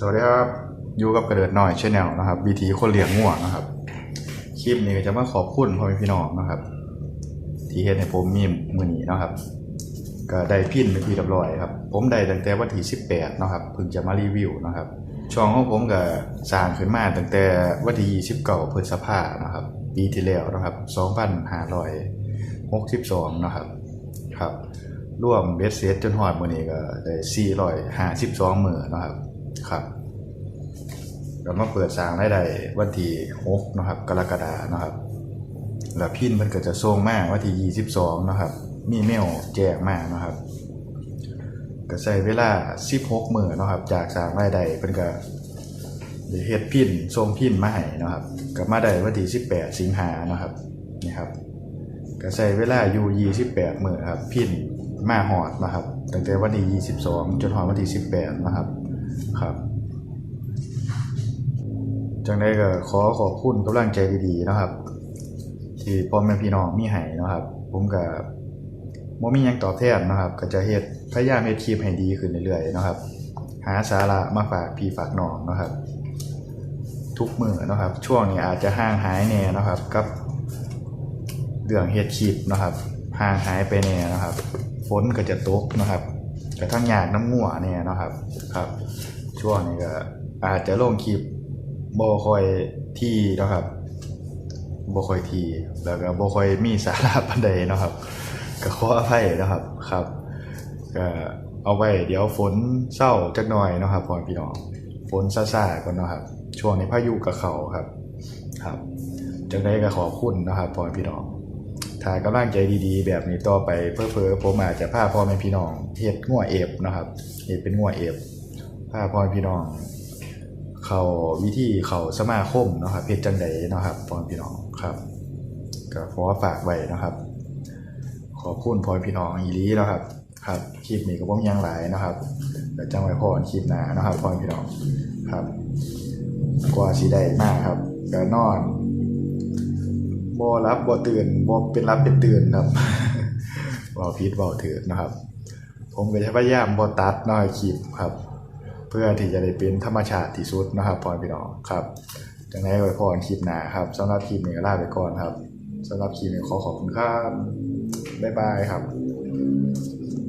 สวัสดีครับอยู่กับกระเดิดหน่อยชแนลนะครับวิธีคนเลี้ยงง่วนะครับ คลิปนี้จะมาขอบคุณพ่อแม่พี่น้องนะครับ ที่เฮ็ดให้ผมมีมือหนีนะครับ ก็ได้พินเป็นที่เรียบร้อยครับ ผมได้ตั้งแต่วันที่18นะครับเพิ่งจะมารีวิวนะครับ ช่องของผมก็สร้างขึ้นมาตั้งแต่วันที่29พฤษภานะครับ ปีที่แล้วนะครับ2562นาะครับครับร่วมเบสเซตจนฮอดมือนี้ก็ได้452มือนะครับ ครับก็มาเปิดสร้างได้ได้วันที่6นะครับ กรกฎานะครับ แล้วพินมันก็จะส่งมาวันที่22นะครับ มีเมลแจ้งมานะครับก็ใช้เวลา16มือนะครับ จากสร้างรายได้เพิ่นก็เฮ็ดพินส่งพินมาให้นะครับ ก็มาได้วันที่18สิงหานะครับนี่ครับก็ใช้เวลาอยู่28มื้อครับ พินมาฮอดนะครับตั้งแต่วันที่22จนฮอดวันที่18นะครับ ครับ จังได้ก็ขอขอบคุณกำลังใจดีๆนะครับ ที่พ่อแม่พี่น้องมีให้นะครับ ผมก็บ่มียังตอบแทนนะครับ ก็จะเฮ็ดพยายามเฮ็ดคลิปให้ดีขึ้นเรื่อยๆนะครับ หาสาระมาฝากพี่ฝากน้องนะครับ ทุกมือนะครับ ช่วงนี้อาจจะห่างหายแน่นะครับกับเรื่องเฮ็ดคลิปนะครับห่างหายไปแน่นะครับ ฝนก็จะตกนะครับ กระทั่งยากน้ำงัวเนี่ยนะครับ ครับ ช่วงนี้ก็ อาจจะลงคลิปบ่ค่อยที่นะครับบ่ค่อยทีแล้วก็บ่ค่อยมีสาระปานใดนะครับ ก็ขออภัยนะครับครับ ก็เอาไว้เดี๋ยวฝนเศร้าจักหน่อยนะครับพ่อพี่น้องฝนซาๆก่อนนะครับ ช่วงนี้พายุกับเขาครับ ครับจังได้ก็ขอบคุณนะครับพ่อพี่น้อง ถ้ากำลังใจดีๆ แบบนี้ต่อไปเพ้อๆผมอาจจะพาพ่อแม่พี่น้องเฮ็ดงัวเอฟนะครับเฮ็ดเป็นงัวเอฟพาพ่อแม่พี่น้อง เขาวิธีเขาสมาคมนะครับเพจจังใดนะครับพ่อพี่น้องครับก็ขอฝากไว้นะครับ ขอบคุณพ่อพี่น้องอีลีนะครับ ครับคลิปนี้ก็บ่มียังหลายนะครับแล้วจังไว้พอนคลิปหน้านะครับพ่อพี่น้องครับ กว่าสิได้มากครับก็นอน บอรับบอตื่นบอเป็นรับเป็นตื่นครับเว้าผิดเว้าถูกนะครับ ผมก็จะพยายามบ่ตัดน้อยคลิปครับ เพื่อที่จะได้เป็นธรรมชาติที่สุดนะครับพรอพี่น้องครับจังไรไว้พรคลิปหน้าครับสำหรับคลิปนี้ก็ลาไปก่อนครับสำหรับคลิปนี้ขอขอบคุณครับบ๊ายบายครับ